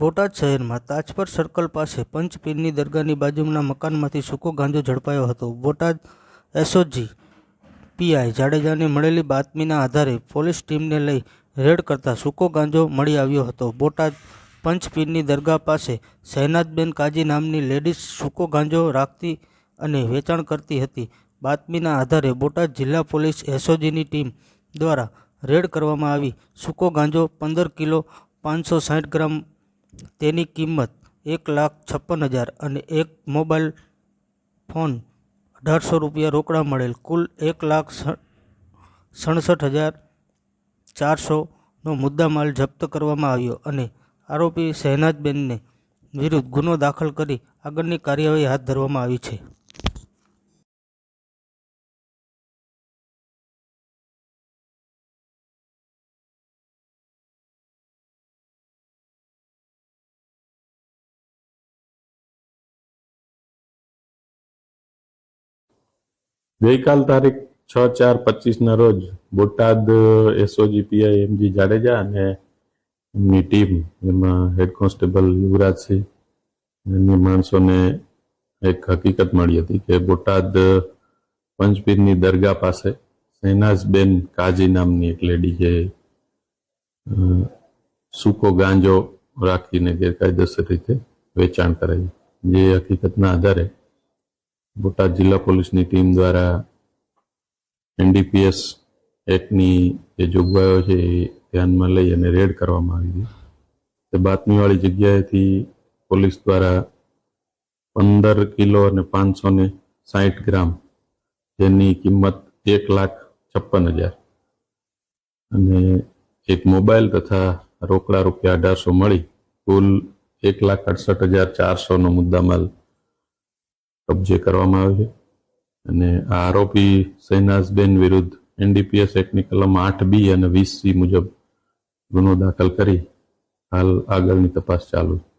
બોટાદ શહેરમાં તાજપર સર્કલ પાસે પંચપીરની દરગાહની બાજુના મકાનમાંથી સૂકો ગાંજો ઝડપાયો હતો. બોટાદ એસઓજી પીઆઈ જાડેજાને મળેલી બાતમીના આધારે પોલીસ ટીમને લઈ રેડ કરતા સૂકો ગાંજો મળી આવ્યો હતો. બોટાદ પંચપીરની દરગાહ પાસે શહેનાજબેન કાજી નામની લેડીઝ સૂકો ગાંજો રાખતી અને વેચાણ કરતી હતી. બાતમીના આધારે બોટાદ જિલ્લા પોલીસ એસઓજીની ટીમ દ્વારા રેડ કરવામાં આવી સૂકો ગાંજો પંદર કિલો પાંચસો સાઠ ગ્રામ તેની કિંમત એક લાખ છપ્પન હજાર અને એક મોબાઈલ ફોન અઢારસો રૂપિયા રોકડા મળેલ કુલ એક લાખ સડસઠ હજાર ચારસોનો મુદ્દામાલ જપ્ત કરવામાં આવ્યો અને આરોપી શહેનાજબેનને વિરુદ્ધ ગુનો દાખલ કરી આગળની કાર્યવાહી હાથ ધરવામાં આવી છે. ગઈકાલ તારીખ છ ચાર પચીસના રોજ Botad SOG PI MG Jadeja અને એમની ટીમ, એમાં હેડ કોન્સ્ટેબલ યુવરાજસિંહ અન્ય માણસોને એક હકીકત મળી હતી કે બોટાદ પંચપીરની દરગાહ પાસે શહેનાઝબેન કાજી નામની એક લેડી જે સૂકો ગાંજો રાખીને ગેરકાયદેસર રીતે વેચાણ કરે છે જે હકીકતના આધારે બોટાદ જિલ્લા પોલીસની ટીમ દ્વારા એનડીપીએસ એક્ટની જે જોગવાઈઓ છે એ ધ્યાનમાં લઈ અને રેડ કરવામાં આવી હતી. તે બાતમીવાળી જગ્યાએથી પોલીસ દ્વારા પંદર કિલો અને પાંચસો ને સાહીઠ ગ્રામ જેની કિંમત એક લાખ છપ્પન હજાર અને એક મોબાઈલ તથા રોકડા રૂપિયા અઢારસો મળી કુલ એક લાખ અડસઠ હજાર ચારસોનો મુદ્દામાલ કબજે કરવામાં આવ્યો છે. અને આ આરોપી શહેનાઝબેન વિરુદ્ધ એનડીપીએસ એક્ટની કલમ આઠ બી અને વીસ સી મુજબ ગુનો દાખલ કરી હાલ આગળની તપાસ ચાલુ છે.